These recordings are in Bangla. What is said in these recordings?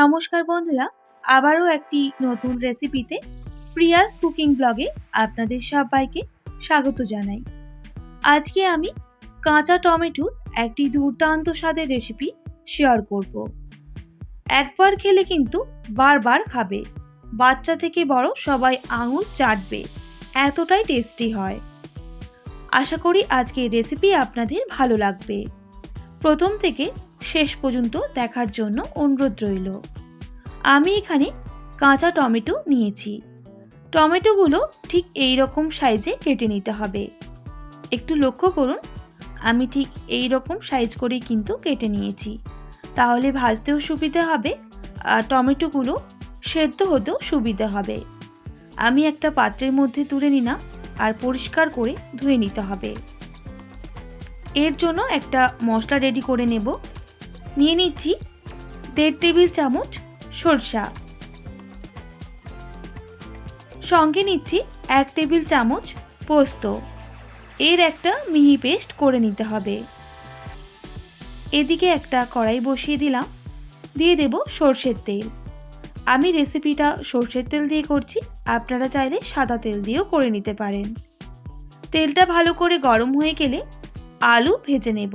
নমস্কার বন্ধুরা, আবারও একটি নতুন রেসিপিতে প্রিয়াস কুকিং ব্লগে আপনাদের সবাইকে স্বাগত জানাই। আজকে আমি কাঁচা টমেটোর একটি দুর্দান্ত স্বাদের রেসিপি শেয়ার করব। একবার খেলে কিন্তু বারবার খাবে। বাচ্চা থেকে বড় সবাই আঙুল চাটবে, এতটাই টেস্টি হয়। আশা করি আজকে রেসিপি আপনাদের ভালো লাগবে। প্রথম থেকে শেষ পর্যন্ত দেখার জন্য অনুরোধ রইল। আমি এখানে কাঁচা টমেটো নিয়েছি। টমেটোগুলো ঠিক এই রকম সাইজে কেটে নিতে হবে। একটু লক্ষ্য করুন, আমি ঠিক এই রকম সাইজ করেই কিন্তু কেটে নিয়েছি। তাহলে ভাজতেও সুবিধে হবে আর টমেটোগুলো সেদ্ধ হতেও সুবিধে হবে। আমি একটা পাত্রের মধ্যে তুলে নিলাম আর পরিষ্কার করে ধুয়ে নিতে হবে। এর জন্য একটা মশলা রেডি করে নেব। নিয়ে নিচ্ছি দেড় টেবিল চামচ সরষা। সঙ্গে নিচ্ছি এক টেবিল চামচ পোস্ত। এর একটা মিহি পেস্ট করে নিতে হবে। এদিকে একটা কড়াই বসিয়ে দিলাম। দিয়ে দেব সর্ষের তেল। আমি রেসিপিটা সর্ষের তেল দিয়ে করছি, আপনারা চাইলে সাদা তেল দিয়েও করে নিতে পারেন। তেলটা ভালো করে গরম হয়ে গেলে আলু ভেজে নেব।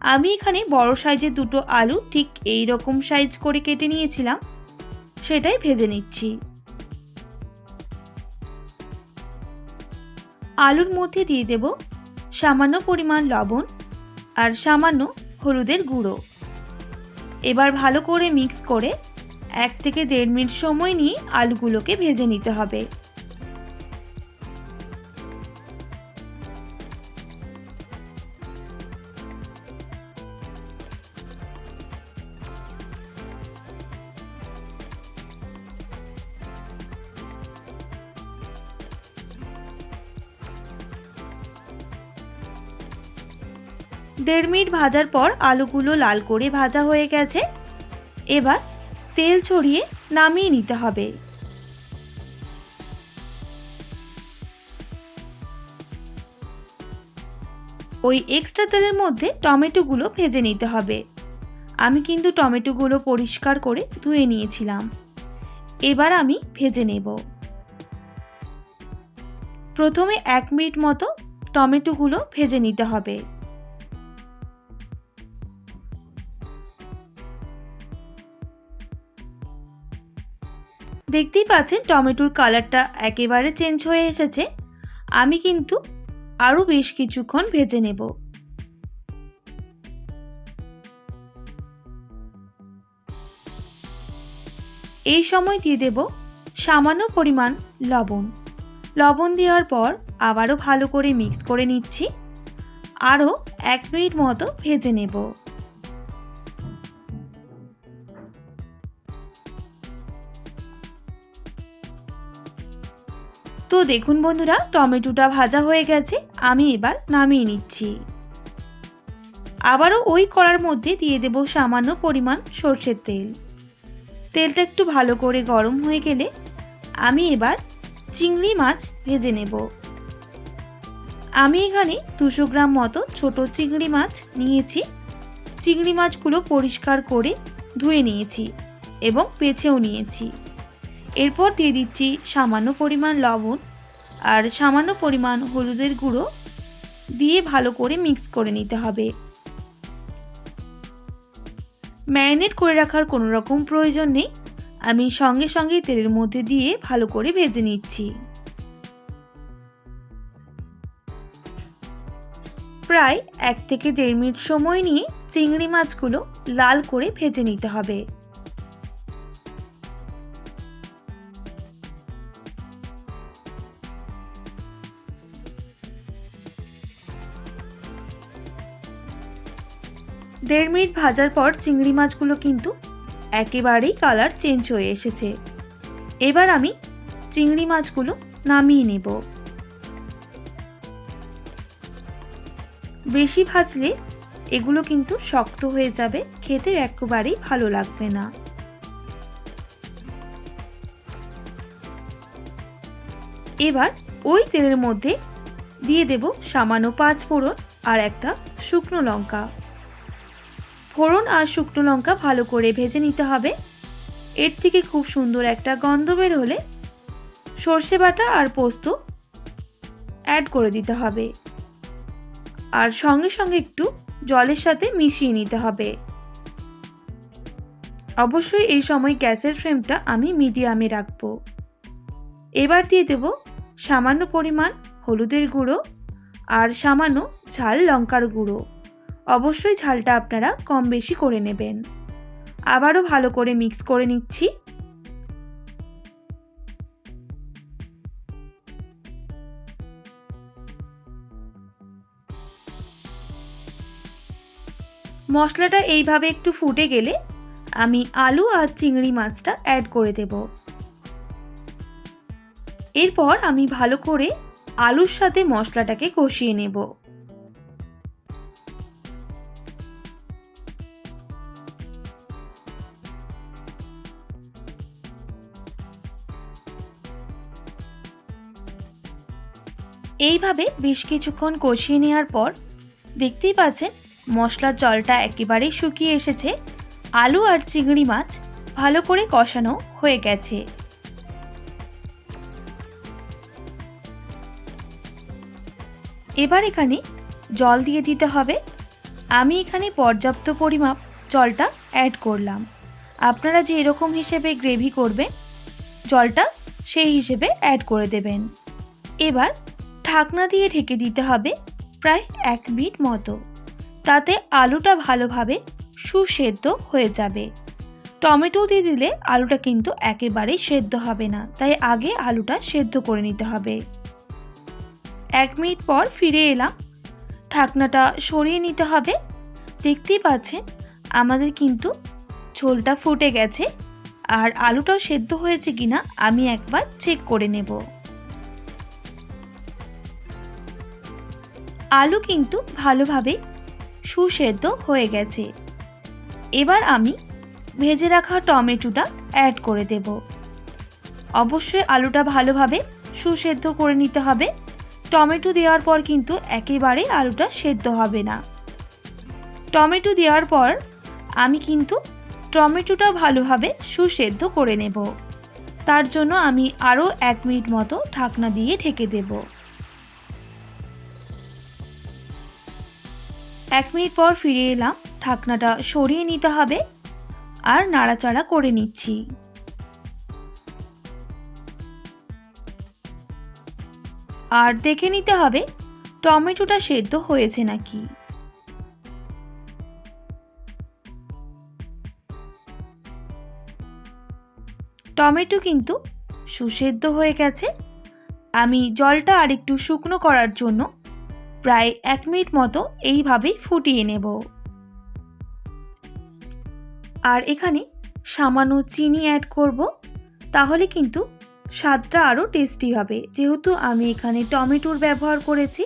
আমি এখানে বড় সাইজের দুটো আলু ঠিক এই রকম সাইজ করে কেটে নিয়েছিলাম। সেটাই ভেজে নিচ্ছি। আলুর মধ্যে দিয়ে দেব সামান্য পরিমাণ লবণ আর সামান্য হলুদের গুঁড়ো। এবার ভালো করে মিক্স করে এক থেকে দেড় মিনিট সময় নিয়ে আলুগুলোকে ভেজে নিতে হবে। দেড় মিনিট ভাজার পর আলুগুলো লাল করে ভাজা হয়ে গেছে। এবার তেল ছড়িয়ে নামিয়ে নিতে হবে। ওই এক্সট্রা তেলের মধ্যে টমেটোগুলো ভেজে নিতে হবে। আমি কিন্তু টমেটোগুলো পরিষ্কার করে ধুয়ে নিয়েছিলাম। এবার আমি ভেজে নেব। প্রথমে এক মিনিট মতো টমেটোগুলো ভেজে নিতে হবে। দেখতেই পাচ্ছেন টমেটোর কালারটা একেবারে চেঞ্জ হয়ে এসেছে। আমি কিন্তু আরও বেশ কিছুক্ষণ ভেজে নেব। এই সময় দিয়ে দেব সামান্য পরিমাণ লবণ। লবণ দেওয়ার পর আবারও ভালো করে মিক্স করে নিচ্ছি। আরও এক মিনিট মতো ভেজে নেব। তো দেখুন বন্ধুরা, টমেটোটা ভাজা হয়ে গেছে, আমি এবার নামিয়ে নিচ্ছি। আবারও ওই কড়ার মধ্যে দিয়ে দেব সামান্য পরিমাণ সর্ষের তেল। তেলটা একটু ভালো করে গরম হয়ে গেলে আমি এবার চিংড়ি মাছ ভেজে নেব। আমি এখানে দুশো গ্রাম মতো ছোট চিংড়ি মাছ নিয়েছি। চিংড়ি মাছগুলো পরিষ্কার করে ধুয়ে নিয়েছি এবং পেছেও নিয়েছি। এরপর দিয়ে দিচ্ছি সামান্য পরিমাণ লবণ আর সামান্য পরিমাণ হলুদের গুঁড়ো দিয়ে ভালো করে মিক্স করে নিতে হবে। ম্যারিনেট করে রাখার কোনো রকম প্রয়োজন নেই। আমি সঙ্গে সঙ্গে তেলের মধ্যে দিয়ে ভালো করে ভেজে নিচ্ছি। প্রায় এক থেকে দেড় মিনিট সময় নিয়ে চিংড়ি মাছগুলো লাল করে ভেজে নিতে হবে। দেড় মিনিট ভাজার পর চিংড়ি মাছগুলো কিন্তু একেবারেই কালার চেঞ্জ হয়ে এসেছে। এবার আমি চিংড়ি মাছগুলো নামিয়ে নেব। বেশি ভাজলে এগুলো কিন্তু শক্ত হয়ে যাবে, খেতে একেবারেই ভালো লাগবে না। এবার ওই তেলের মধ্যে দিয়ে দেব সামান্য পাঁচ ফোড়ন আর একটা শুকনো লঙ্কা। ফোড়ন আর শুকনো লঙ্কা ভালো করে ভেজে নিতে হবে। এর থেকে খুব সুন্দর একটা গন্ধ বের হলে সর্ষে বাটা আর পোস্ত অ্যাড করে দিতে হবে। আর সঙ্গে সঙ্গে একটু জলের সাথে মিশিয়ে নিতে হবে। অবশ্যই এই সময় গ্যাসের ফ্লেমটা আমি মিডিয়ামে রাখব। এবার দিয়ে দেব সামান্য পরিমাণ হলুদের গুঁড়ো আর সামান্য ঝাল লঙ্কার গুঁড়ো। অবশ্যই ঝালটা আপনারা কম বেশি করে নেবেন। আবারও ভালো করে মিক্স করে নিচ্ছি। মশলাটা এইভাবে একটু ফুটে গেলে আমি আলু আর চিংড়ি মাছটা অ্যাড করে দেব। এরপর আমি ভালো করে আলুর সাথে মশলাটাকে কষিয়ে নেব। এইভাবে বেশ কিছুক্ষণ কষিয়ে নেওয়ার পর দেখতেই পাচ্ছেন মশলার জলটা একেবারেই শুকিয়ে এসেছে। আলু আর চিংড়ি মাছ ভালো করে কষানো হয়ে গেছে। এবার এখানে জল দিয়ে দিতে হবে। আমি এখানে পর্যাপ্ত পরিমাপ জলটা অ্যাড করলাম। আপনারা যে এরকম হিসেবে গ্রেভি করবেন, জলটা সেই হিসেবে অ্যাড করে দেবেন। এবার ঢাকনা দিয়ে ঢেকে দিতে হবে প্রায় এক মিনিট মতো। তাতে আলুটা ভালোভাবে সুসেদ্ধ হয়ে যাবে। টমেটো দিয়ে দিলে আলুটা কিন্তু একেবারেই সেদ্ধ হবে না, তাই আগে আলুটা সেদ্ধ করে নিতে হবে। এক মিনিট পর ফিরে এলাম। ঢাকনাটা সরিয়ে নিতে হবে। দেখতেই পাচ্ছেন, আমাদের কিন্তু ঝোলটা ফুটে গেছে। আর আলুটাও সেদ্ধ হয়েছে কিনা আমি একবার চেক করে নেব। আলু কিন্তু ভালোভাবে সুসেদ্ধ হয়ে গেছে। এবার আমি ভেজে রাখা টমেটোটা অ্যাড করে দেব। অবশ্যই আলুটা ভালোভাবে সুসেদ্ধ করে নিতে হবে। টমেটো দেওয়ার পর কিন্তু একেবারেই আলুটা সেদ্ধ হবে না। টমেটো দেওয়ার পর আমি কিন্তু টমেটোটা ভালোভাবে সুসেদ্ধ করে নেব। তার জন্য আমি আরও এক মিনিট মতো ঢাকনা দিয়ে ঢেকে দেব। এক মিনিট পর ফিরে এলাম। ঢাকনাটা সরিয়ে নিতে হবে। আর নাড়াচাড়া করে নিচ্ছি। আর দেখে নিতে হবে, টমেটোটা সেদ্ধ হয়েছে নাকি। টমেটো কিন্তু সুসেদ্ধ হয়ে গেছে। আমি জলটা আরেকটু শুকনো করার জন্য প্রায় এক মিনিট মতো এইভাবেই ফুটিয়ে নেব। আর এখানে সামান্য চিনি অ্যাড করব, তাহলে কিন্তু স্বাদটা আরও টেস্টি হবে। যেহেতু আমি এখানে টমেটোর ব্যবহার করেছি,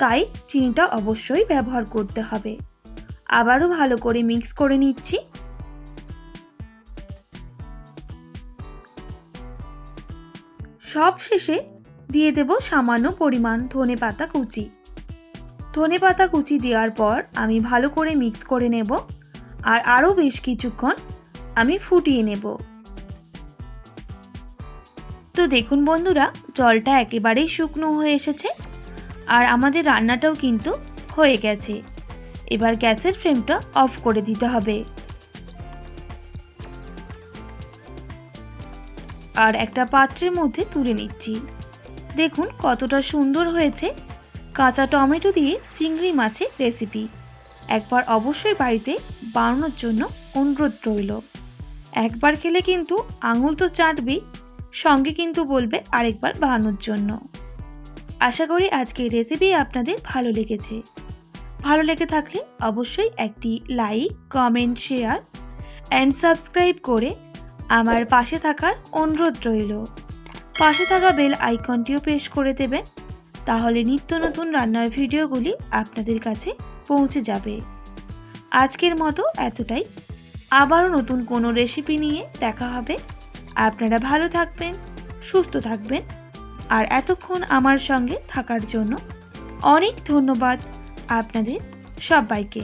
তাই চিনিটা অবশ্যই ব্যবহার করতে হবে। আবারও ভালো করে মিক্স করে নিচ্ছি। সব শেষে দিয়ে দেব সামান্য পরিমাণ ধনে পাতা কুচি। ধনে পাতা কুচি দেওয়ার পর আমি ভালো করে মিক্স করে নেব আর আরও বেশ কিছুক্ষণ আমি ফুটিয়ে নেব। তো দেখুন বন্ধুরা, জলটা একেবারেই শুকনো হয়ে এসেছে আর আমাদের রান্নাটাও কিন্তু হয়ে গেছে। এবার গ্যাসের ফ্লেমটা অফ করে দিতে হবে। আর একটা পাত্রের মধ্যে তুলে নিচ্ছি। দেখুন কতটা সুন্দর হয়েছে। কাঁচা টমেটো দিয়ে চিংড়ি মাছের রেসিপি একবার অবশ্যই বাড়িতে বানানোর জন্য অনুরোধ রইল। একবার খেলে কিন্তু আঙুল তো চাটবেই, সঙ্গে কিন্তু বলবে আরেকবার বানানোর জন্য। আশা করি আজকের রেসিপি আপনাদের ভালো লেগেছে। ভালো লেগে থাকলে অবশ্যই একটি like comment share and subscribe করে আমার পাশে থাকার অনুরোধ রইল। পাশে থাকা বেল আইকনটিও পেশ করে দেবেন, তাহলে নিত্য নতুন রান্নার ভিডিওগুলি আপনাদের কাছে পৌঁছে যাবে। আজকের মতো এতটাই। আবারও নতুন কোনো রেসিপি নিয়ে দেখা হবে। আপনারা ভালো থাকবেন, সুস্থ থাকবেন, আর এতক্ষণ আমার সঙ্গে থাকার জন্য অনেক ধন্যবাদ আপনাদের সবাইকে।